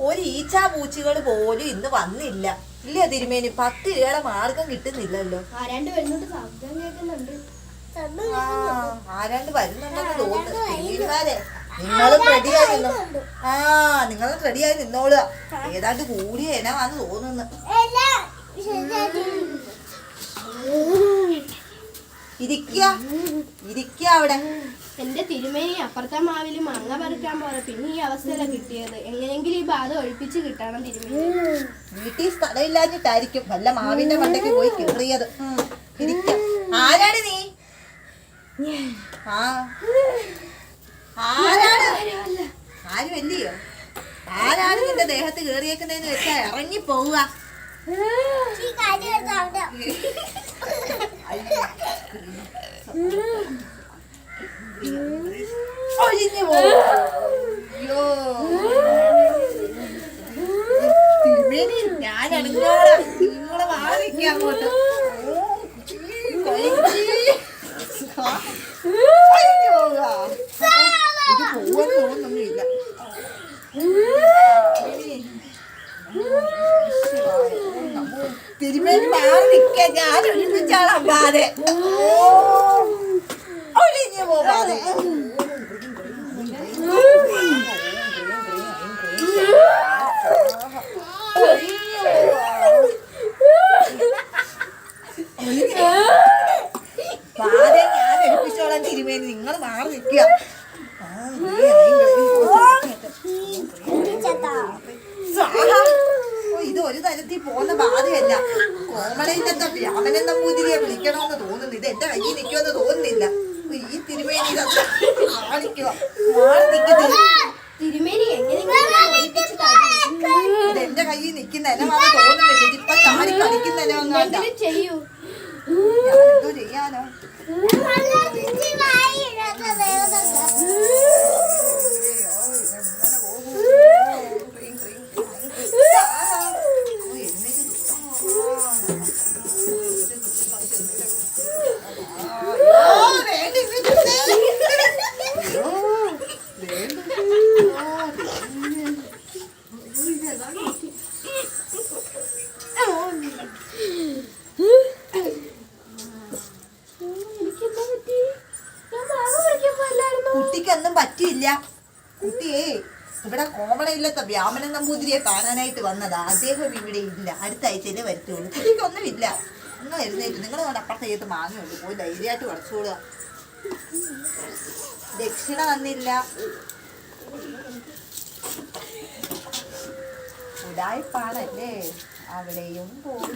ഒരു ഈച്ചാ പൂച്ചകൾ പോലും ഇന്ന് വന്നില്ല. ഇല്ല തിരുമേനി? പത്ത് രൂപയുടെ മാർഗം കിട്ടുന്നില്ലല്ലോ. ആരാണ്ട് വരുന്നുണ്ട്? ശബ്ദം കേൾക്കുന്നുണ്ട്. ആ, ആരാണ്ട് വരുന്നുണ്ടെന്ന് തോന്നുന്നു. തിരുമേനിമാരെ നിങ്ങളും റെഡിയായി നിന്നോ? ആ നിങ്ങളും റെഡിയായി നിന്നോളുക. ഏതാണ്ട് കൂടിയ ഇനമാന്ന് തോന്നുന്നു. ഇരിക്ക. ഇരിക്ക അവിടെ. എന്റെ തിരുമേനി അപ്പുറത്തെ മാവിൽ മാങ്ങ പറിക്കാൻ പോലെ പിന്നെ ഈ അവസ്ഥയില കിട്ടിയത്? എങ്ങനെയെങ്കിലും ഈ ബാധ ഒഴിപ്പിച്ച് കിട്ടണം തിരുമേനി. വീട്ടിൽ സ്ഥലമില്ലാഞ്ഞിട്ടായിരിക്കും വല്ല മാവിന്റെ മണ്ടയ്ക്ക് പോയി കയറിയത് ഇരിക്ക. ആരാണ് നീ? ആ. ആരാണ്? ആരും അല്ലയോ? ആരാണ് നിന്റെ ദേഹത്ത് കേറിയേക്കുന്നതെന്ന് വെച്ചാ ഇറങ്ങി പോവുക. ഒഴിഞ്ഞു പോവുക അയ്യോ തിരുമേനി ഞാൻ അടുങ്ങോളാം നിങ്ങളെ മാറിക്ക അങ്ങോട്ട് ഓ, കഴിച്ചി. ആ, ഒഴിഞ്ഞു പോവുക. ഇത് പോവാൻ തോന്നുന്നില്ല തിരുമേനി മാറി നിൽക്കാൻ ഞാൻ ഒരുമിച്ചാളാതെ ഒഴിഞ്ഞു പോകാതെ. ബാധ ഞാൻ എടുപ്പിച്ചോളാൻ തിരുമേനി. നിങ്ങൾ മാറി നിൽക്കുക. ഇത് ഒരു തരത്തിൽ ബാധയല്ല കോമളയിലത്തെ രാമനൻ നമ്പൂതിരിയെ വിളിക്കണമെന്ന് തോന്നുന്നു. ഇത് എന്റെ കയ്യിൽ നിൽക്കുമെന്ന് തോന്നുന്നില്ല. ഈ തിരുമേനി കാണിക്കുക. ഇത് എന്റെ കയ്യിൽ നിൽക്കുന്ന ഇനമാണെന്ന് തോന്നുന്നില്ല. ഇതിപ്പൊ ചാടി കളിക്കുന്ന എന്തെങ്കിലും ചെയ്യൂ. എന്തോ ചെയ്യാനോ? കുട്ടിക്കൊന്നും പറ്റിയില്ല. കുട്ടിയെ ഇവിടെ കോമളയില്ലാത്ത വ്യാമനൻ നമ്പൂതിരിയെ കാണാനായിട്ട് വന്നതാ. അദ്ദേഹം ഇവിടെ ഇല്ല. അടുത്ത ആഴ്ചയിലേ വരുത്തുള്ളൂ. കുട്ടിക്കൊന്നും ഇല്ല. നിങ്ങൾ എഴുന്നേറ്റ് നിങ്ങൾ കൊണ്ട് അപ്പുറത്തെ ചെയ്ത് മാങ്ങയുണ്ട്? പോയി ധൈര്യമായിട്ട് കുറച്ചുകൂടുക ദക്ഷിണ വന്നില്ല. ഉടായ്പാണല്ലേ അവിടെയും പോയി.